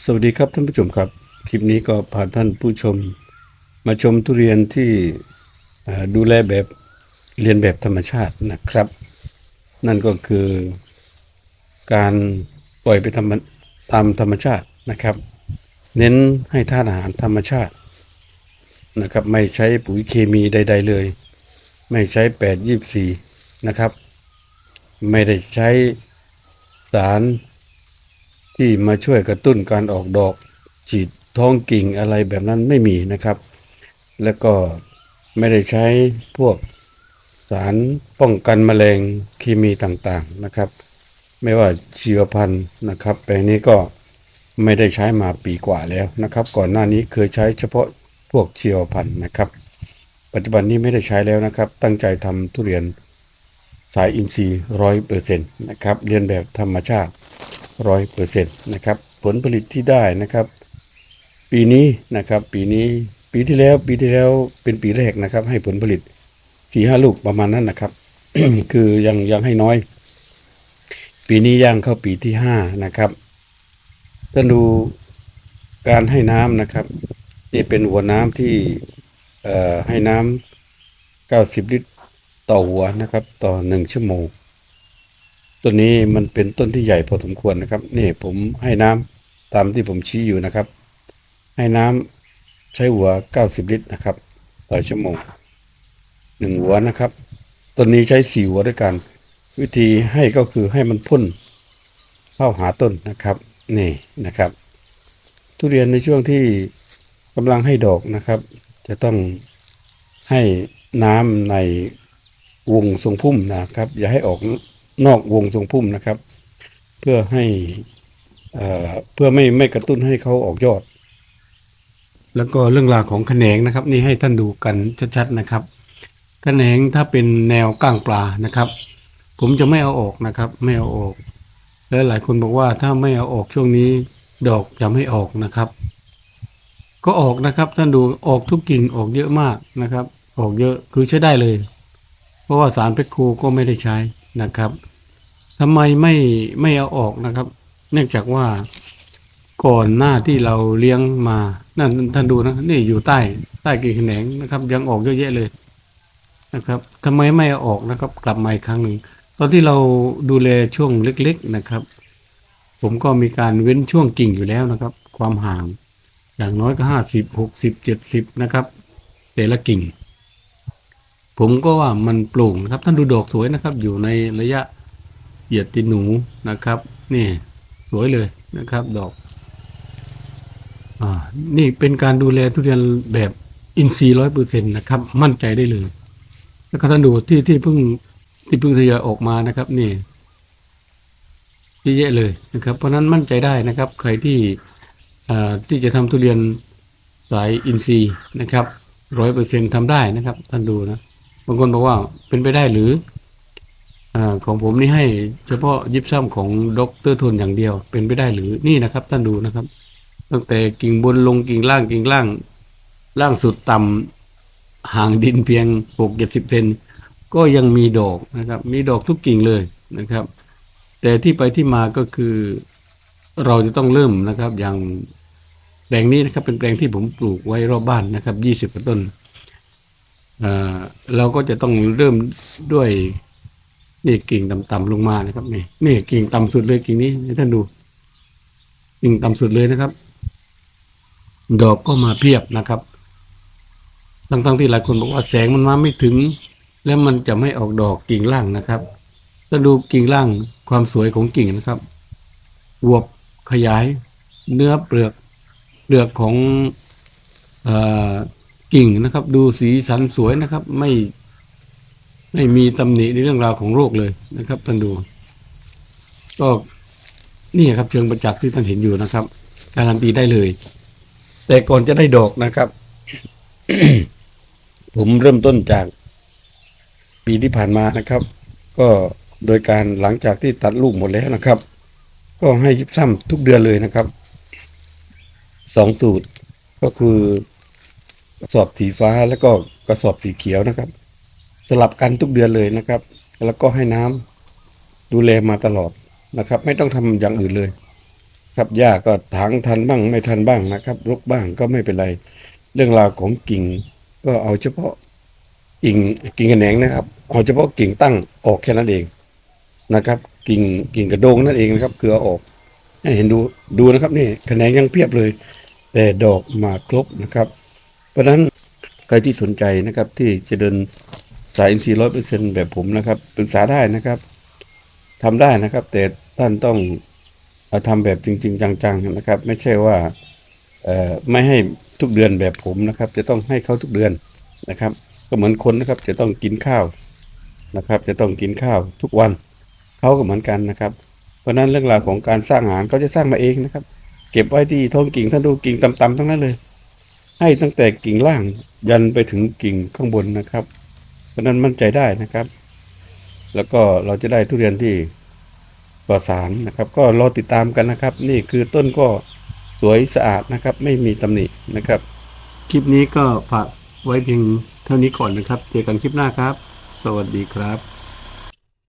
สวัสดีครับท่านผู้ชมครับ คลิปนี้ก็พาท่านผู้ชม มาชมทุเรียนที่ดูแลแบบเรียนแบบธรรมชาตินะครับ นั่นก็คือการปล่อยไปทำตามธรรมชาตินะครับ เน้นให้ธาตุอาหารธรรมชาตินะครับไม่ใช้ปุ๋ยเคมีใด ๆ เลย ไม่ใช้ 8 24 นะครับ ไม่ได้ใช้สาร ที่มาช่วยกระตุ้นการออกดอกฉีดท้องกิ่งอะไรแบบนั้นไม่มีนะครับ แล้วก็ไม่ได้ใช้พวกสารป้องกันแมลงเคมีต่างๆนะครับ ไม่ว่าชีวพันธุ์นะครับ แปลงนี้ก็ไม่ได้ใช้มาปีกว่าแล้วนะครับ ก่อนหน้านี้เคยใช้เฉพาะพวกชีวพันธุ์นะครับ ปัจจุบันนี้ไม่ได้ใช้แล้วนะครับ ตั้งใจทำทุเรียนสายอินทรีย์ร้อยเปอร์เซ็นต์นะครับเรียนแบบธรรมชาติ ร้อยเปอร์เซ็นต์นะครับผลผลิตที่ได้นะครับ ปีนี้นะครับปีนี้ปีที่แล้วปีที่แล้วเป็นปีแรกนะครับ ให้ผลผลิตสี่ห้าลูกประมาณนั้นนะครับ คือยังยังให้น้อย ปีนี้ย่างเข้าปีที่ห้านะครับถ้าดูการให้น้ำนะครับ นี่เป็นหัวน้ำที่ให้น้ำเก้าสิบลิตรต่อหัวนะครับ ต่อหนึ่งชั่วโมง ต้นนี้มันเป็นต้นที่ใหญ่พอสมควรนะครับนี่ผมให้น้ำตามที่ผมชี้อยู่นะครับ ให้น้ำใช้หัว 90 ลิตรนะครับต่อชั่วโมงหนึ่งหัวนะครับต้นนี้ใช้สี่หัวด้วยกัน วิธีให้ก็คือให้มันพ่นเข้าหาต้นนะครับนี่นะครับ ทุเรียนในช่วงที่กำลังให้ดอกนะครับ จะต้องให้น้ำในวงทรงพุ่มนะครับ อย่าให้ออก นอกวงทรงพุ่มนะครับ เพื่อให้เอ่อเพื่อไม่ไม่กระตุ้นให้เขาออกยอด แล้วก็เรื่องราวของแขนงนะครับ นี่ให้ท่านดูกันชัดๆนะครับแขนงถ้าเป็นแนวก้างปลานะครับ ผมจะไม่เอาออกนะครับ ไม่เอาออก แล้วหลายคนบอกว่าถ้าไม่เอาออกช่วงนี้ดอกจะไม่ออกนะครับ ก็ออกนะครับ ท่านดูออกทุกกิ่งออกเยอะมากนะครับ ออกเยอะคือใช้ได้เลย เพราะว่าสารเพชรครูก็ไม่ได้ใช้ นะครับทำไมไม่ไม่เอาออกนะครับ เนื่องจากว่าก่อนหน้าที่เราเลี้ยงมานั่นท่านดูนะนี่อยู่ใต้ใต้กิ่งแขนงนะครับ ยังออกเยอะแยะเลยนะครับทำไมไม่เอาออกนะครับ กลับมาอีกครั้งหนึ่งตอนที่เราดูแลช่วงเล็ก ๆนะครับ ผมก็มีการเว้นช่วงกิ่งอยู่แล้วนะครับ ความห่างอย่างน้อยก็ห้าสิบหกสิบเจ็ดสิบนะครับ แต่ละกิ่ง ผมก็ว่ามันโปร่งนะครับ ท่านดูดอกสวยนะครับ อยู่ในระยะเหยียดตินหนูนะครับ นี่สวยเลยนะครับดอกอ่านี่เป็นการดูแลทุเรียนแบบอินทรีย์ร้อยเปอร์เซ็นต์นะครับ มั่นใจได้เลย แล้วก็ท่านดูที่ที่เพิ่งที่เพิ่งทยอยออกมานะครับ นี่เยอะเลยนะครับ เพราะนั้นมั่นใจได้นะครับ ใครที่อ่าที่จะทำทุเรียนสายอินทรีย์นะครับร้อยเปอร์เซ็นต์ทำได้นะครับ ท่านดูนะ บางคนบอกว่าเป็นไปได้หรืออาของผมนี่ให้เฉพาะยิบซ้ำของดอกเตอร์ทนอย่างเดียว เป็นไปได้หรือนี่นะครับท่านดูนะครับ ตั้งแต่กิ่งบนลงกิ่งล่างกิ่งล่าง ล่างสุดต่ำห่างดินเพียงหกเจ็ดสิบเซนก็ยังมีดอกนะครับ มีดอกทุกกิ่งเลยนะครับ แต่ที่ไปที่มาก็คือเราจะต้องเริ่มนะครับอย่างแปลงนี้นะครับเป็นแปลงที่ผมปลูกไว้รอบบ้านนะครับยี่สิบต้น เราก็จะต้องเริ่มด้วยนี่กิ่งต่ำๆลงมานะครับนี่นี่กิ่งต่ำสุดเลยกิ่งนี้ท่านดู กิ่งต่ำสุดเลยนะครับ ดอกก็มาเพียบนะครับ ทั้งๆที่หลายคนบอกว่าแสงมันมาไม่ถึง แล้วมันจะไม่ออกดอกกิ่งล่างนะครับถ้าดูกิ่งล่างความสวยของกิ่งนะครับอวบขยายเนื้อเปลือกเปลือกของอ กิ่งนะครับ ดูสีสันสวยนะครับ ไม่ไม่มีตำหนิในเรื่องราวของโรคเลยนะครับท่านดู ก็นี่ครับเชิงประจักษ์ที่ท่านเห็นอยู่นะครับ การันตีได้เลย แต่ก่อนจะได้ดอกนะครับ ผมเริ่มต้นจาก ปีที่ผ่านมานะครับ ก็โดยการหลังจากที่ตัดลูกหมดแล้วนะครับ ก็ให้ยิบซ้ำทุกเดือนเลยนะครับสองสูตรก็คือ กระสอบสีฟ้าแล้วก็กระสอบสีเขียวนะครับ สลับกันทุกเดือนเลยนะครับ แล้วก็ให้น้ำดูแลมาตลอดนะครับ ไม่ต้องทำอย่างอื่นเลย ครับหญ้าก็ถางทันบ้างไม่ทันบ้างนะครับรกบ้างก็ไม่เป็นไร เรื่องราวของกิ่งก็เอาเฉพาะกิ่งกิ่งกระแหนงนะครับ เอาเฉพาะกิ่งตั้งออกแค่นั้นเองนะครับ กิ่งกิ่งกระโดงนั่นเองนะครับคือเอาออกให้เห็นดูดูนะครับนี่กระแขนงยังเพียบเลย แต่ดอกมาครบนะครับ เพราะฉะนั้นใครที่สนใจนะครับที่จะเดินสายอินทรีย์ร้อยเปอร์เซ็นแบบผมนะครับปรึกษาได้นะครับทำได้นะครับ แต่ท่านต้องเอาทำแบบจริง ๆ จังๆนะครับ ไม่ใช่ว่าไม่ให้ทุกเดือนแบบผมนะครับ จะต้องให้เขาทุกเดือนนะครับ ก็เหมือนคนนะครับจะต้องกินข้าวนะครับ จะต้องกินข้าวทุกวันเขาก็เหมือนกันนะครับ เพราะฉะนั้นเรื่องราวของการสร้างอาหารเขาจะสร้างมาเองนะครับ เก็บไว้ที่ท้องกิ่งท่านดูกิ่งต่ำๆทั้งนั้นเลย ให้ตั้งแต่กิ่งล่างยันไปถึงกิ่งข้างบนนะครับเพราะนั้นมั่นใจได้นะครับ แล้วก็เราจะได้ทุเรียนที่ปลอดสารนะครับ ก็รอติดตามกันนะครับ นี่คือต้นก็สวยสะอาดนะครับ ไม่มีตำหนินะครับ คลิปนี้ก็ฝากไว้เพียงเท่านี้ก่อนนะครับ เจอกันคลิปหน้าครับ สวัสดีครับ